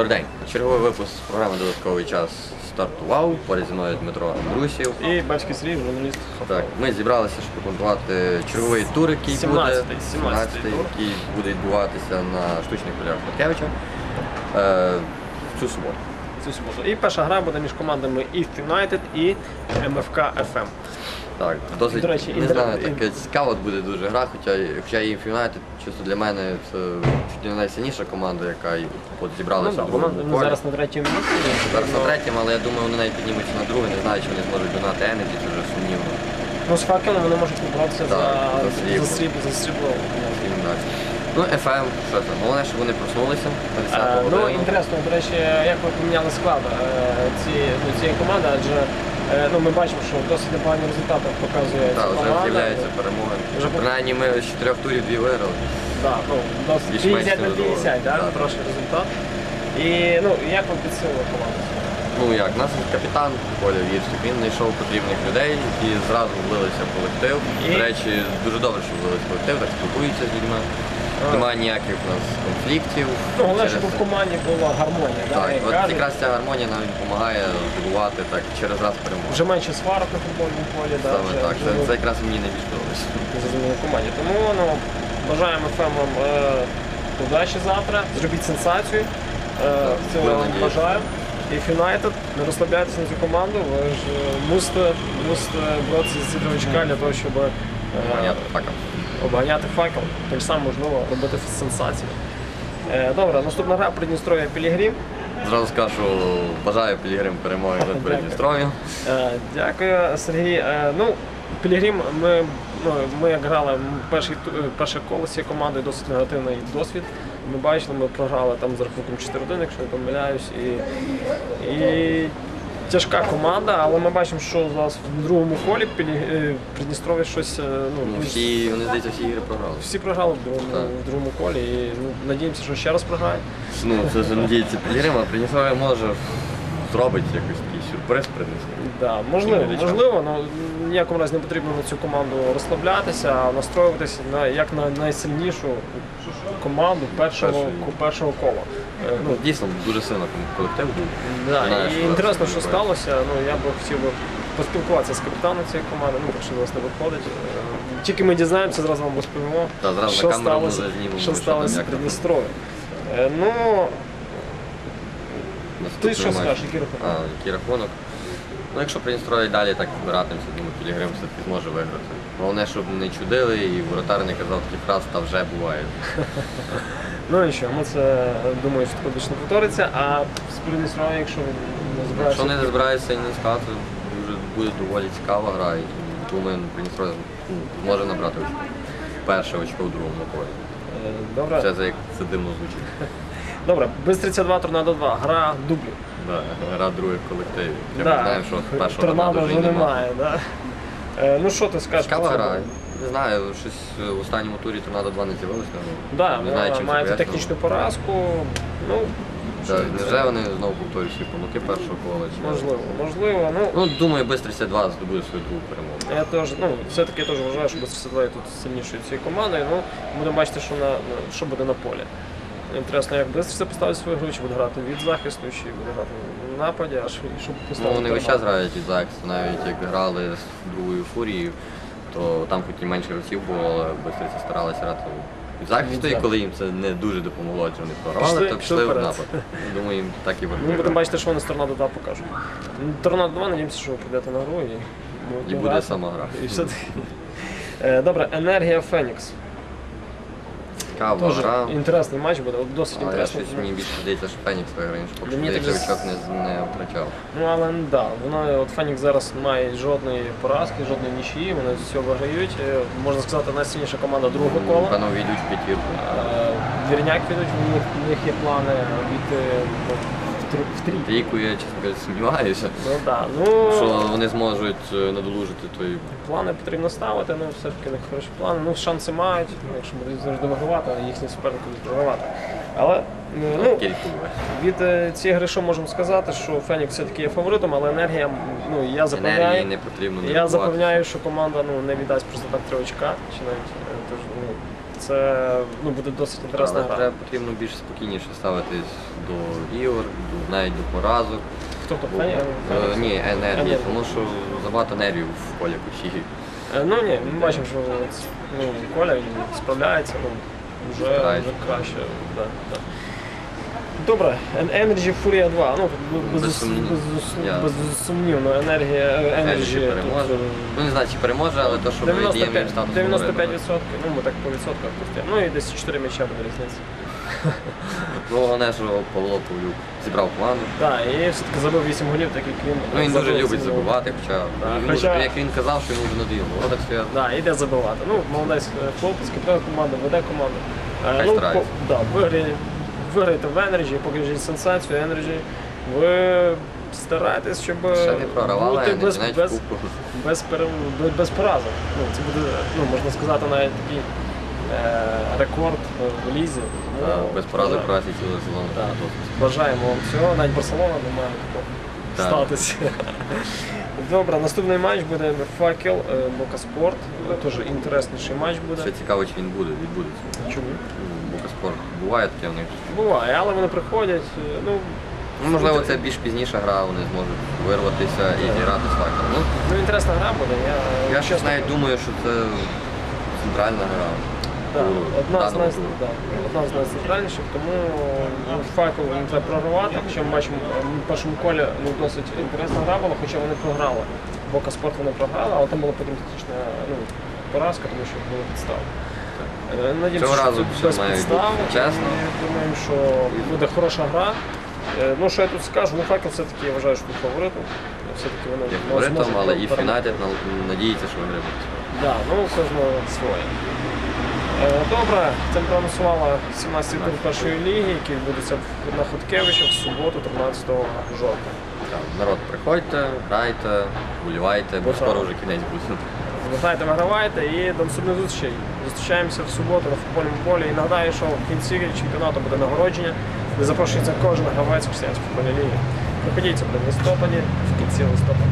Добрий день. Черговий випуск програми Додатковий час стартував. Поряд зі мною Дмитро Андрусів. І Бабський Сергій, журналіст. Так, ми зібралися, щоб прокоментувати черговий тур, який 17-й, буде 17-й тур. який буде відбуватися на штучних полях Хаткевича е, в цю суботу. Цю суботу. І перша гра буде між командами If United і МФК FM. Так, досить До речі, не інтер- знаю, таке цікаво буде дуже гра, хоча хоча і United, чисто для мене це чуть не найсильніша команда, яка і от Ну, зібралася да, в вона другому полі. зараз на третьому місці. Зараз на Ну, третьому, але я думаю, вони навіть піднімуться на друге, не знаю, чи вони зможуть донати Енерджі, це вже сумнівно. Ну, з факелом вони можуть побратися за, Так, за срібло. за срібло. За срібло. Ну, FM, що це? Головне, щоб вони проснулися на 10 Е, Ну, інтересно, до речі, як ви поміняли склад е, ці, ну, цієї команди, адже ну, ми бачимо, що досить непогані результати показує ця Так, вже команда. з'являються перемоги. Вже Принаймні ми з чотирьох турів дві виграли. Да, ну, досить Більш-менш 50 на 50, да, Да, хороший результат. І ну, як ви підсилили команду? Ну як, у нас капітан Коля Вірчик, він знайшов потрібних людей, які зразу влилися в колектив. І? До речі, дуже добре, що влилися в колектив, так спілкуються з людьми. Немає ніяких у нас конфліктів. Ну, головне, щоб в команді була гармонія. да, Так, як от кажуть. якраз ця гармонія нам допомагає здобувати так через раз перемогу. Вже менше сварок на футбольному полі, да, Саме вже, так, це, вже це якраз мені найбільш подобається. зрозуміло команді. Тому ну, бажаємо ФЕМ вам е, удачі завтра, зробіть сенсацію. Е, цього будемо вам бажаю. І Юнайтед, не розслабляйтеся на цю команду, ви ж е, мусите, мусите боротися з сідровичка для того, щоб Понятно, факап. обганяти факел, так само можливо робити сенсацію. Е, добре, наступна гра Придністров'я Пілігрім. Зразу скажу, що бажаю Пілігрим перемоги над. Придністров'ям. Е, Дякую, Сергій. Е, Ну, Пілігрім, ми, ну, ми грали перший, перше коло з цією командою, досить негативний досвід. Ми бачили, ми програли там з рахунком 4-1, якщо не помиляюсь. І, і тяжка команда, але ми бачимо, що зараз в другому колі е, Придністров'я щось. е, Ну, Ну, всі, вони здається, всі ігри програли. всі програли в другому, в другому колі і ну, надіємося, що ще раз програють. Ну, це ж надіється Пілігрим, а Придністров'я може зробить якийсь такий сюрприз принесе. Да, можливо, можливо, але ніякому разі не потрібно на цю команду розслаблятися, а настроюватися на як на найсильнішу команду першого, першого кола. Е, Ну, дійсно, дуже сильно колектив був. Да, Знаєш, і інтересно, що сталося. Ну я би хотів би поспілкуватися з капітаном цієї команди. Ну, якщо до вас не виходить. Е, Тільки ми дізнаємося, зразу вам розповімо, Та, зразу на що камеру ми сталося, зазнімемо, що що сталося в там. Придністрові. Е, Ну, ти Наступний що матч. скажеш, який рахунок? А, який рахунок? Ну, якщо Придністров'я і далі так збиратимося, думаю, Пілігрим все-таки зможе виграти. Головне, щоб не чудили і воротар не казав такі фраз, та вже буває. Ну і що, ми це думаю, що не повториться, а Придністров'я, якщо не збираєшся... Якщо не збираються і не скати, вже буде доволі цікава гра. І думаю, Придністров'я ну, може набрати перше очко в другому колі. Е, Добре, Це, як це дивно звучить. добре, Бистриця 2, Торнадо 2, гра дублів. Да, гра других колективів. Я Да. знаємо, що першого Торнадо вже немає. да? Е, Ну що ти скажеш? Цікава гра. Не знаю, щось в останньому турі торнадо 2 не з'явилося. Да, не знаю, чим це маєте технічну поразку. Ну, що це? Невже вони знову повторюють свої помилки першого кола? Чи... можливо, можливо. Ну, Ну, думаю, Бистриця 2 здобуде свою другу перемогу. я теж, ну, все-таки я теж вважаю, що 2 є тут сильнішою цією командою. Ну, будемо бачити, що, на, на- що буде на полі. Інтересно, як Бистриця поставить свою гру, чи буде грати від захисту, чи буде грати в нападі, аж і щоб Ну, поставити. вони весь час грають від захисту, навіть як грали з другою фурією, то там хоч і менше гравців було, але Бистриця старалася грати в захисту, і коли їм це не дуже допомогло, адже вони програвали, Пішли- то пішли пішли в вперед. напад. Думаю, їм так і Ми будемо бачити, що вони з Торнадо 2 покажуть. Ну, Торнадо 2, надіємося, що ви прийдете на гру і, І буде сама гра. І все. Е, Добре, енергія Фенікс. Цікава Тоже гра. інтересний матч буде, от досить Але інтересний. щось мені більше здається, що Фенікс виграє, ніж поки Мені що так же- не, не втрачав. Ну але так, да, вона от Фенікс зараз не має жодної поразки, жодної нічиї, вони все виграють. Е, Можна сказати, найсильніша команда другого кола. Певно, війдуть в п'ятірку. Е, Вірняк підуть, в них, у них є плани від трі- в трійку. Трійку я, чесно кажучи, сумніваюся, Ну да, ну що вони зможуть е, надолужити той плани потрібно ставити, ну все-таки них хороші плани. Ну шанси мають, якщо будуть завжди вигравати, а їхні суперники будуть програвати. Але е, ну, від е, цієї гри що можемо сказати, що Фенікс все-таки є фаворитом, але енергія, ну я запевняю, не потрібно не я запевняю, що команда ну, не віддасть просто так три очка, чи навіть е, ну, це ну, буде досить інтересна Але гра. треба потрібно більш спокійніше ставитись до ігор, до- навіть до поразок. Хто Бо- Фені- Е, Ні, енергії, Енергії. тому що забагато нервів в полі кучі. Е, Ну ні, ми бачимо, що ну, Коля він справляється, ну, вже, вже Старається. краще. Да, да. Добре, Energy Furia 2. Ну, без, без, Я- безсумнівно, енергія Energy Energy переможе. тут, Ну не знаю, чи переможе, але то, що ми діємо 95, статус 95 фаворита. ну ми так по відсотках пустимо. Ну і десь 4 м'яча буде різниця. Ну, головне, що Павло Павлюк зібрав команду. Так, і все-таки забив 8 голів, так як він. Ну він дуже забив любить забивати, хоча, йому хоча- ж, як він казав, що йому вже надоїло. Воротах стояти. Да, іде забивати. Ну, молодець е, хлопець, капітан команди, веде команду. Е, Хай ну, старається. по- да, виграє- виграйте в Energy, покажіть сенсацію Energy. Ви стараєтесь, щоб Ще не програвали, бути не без, без, без, пере- без, без поразок. Ну, це буде, ну, можна сказати, навіть такий е, рекорд е, в лізі. Ну, Без поразок бажа- Croatia цілий сезон. Так. Бажаємо вам всього. навіть Барселона не має такого Так. статися. Добре, наступний матч буде Факел, е, Бокаспорт. Е, Теж інтересніший матч буде. Ще цікаво, чи він буде, відбудеться. Чому? Букаспорт. Буває таке в них. Буває, але вони приходять. е, Ну, Ну, можливо, це більш пізніша гра, вони зможуть вирватися і зіграти з фактором. Ну, ну інтересна гра буде. Я, я щось навіть думаю, що це центральна гра. Да, одна, з да, одна з найцентральніших, тому ну, факел не треба програвати. Хоча ми бачимо, в першому колі ну, досить інтересна гра була, хоча вони програли. Бока спорт вони програли, але там була потім тактична ну, поразка, тому що були підстави. Е, Надіємося, Цього що разу все без має підстав. бути чесно. Думаємо, що буде хороша гра. Е, Ну, що я тут скажу, ну факел все-таки я вважаю, що тут фаворитом. Все-таки вони Є ну, зможуть але і перемогти. Фінайтед надіється, що виграє. Да, ну кожного своє. Е, Добре, це проанонсувала 17 тур першої ліги, який відбудеться на Хоткевичах в суботу, 13 жовтня. Народ, приходьте, грайте, вболівайте, бо скоро вже кінець буде. Виграйте, вигравайте і до наступних зустрічей. Зустрічаємося в суботу на футбольному полі. І нагадаю, що в кінці чемпіонату буде нагородження, де запрошується кожен гравець християнської футбольної ліги. Приходіть, це буде в листопаді, в кінці листопада.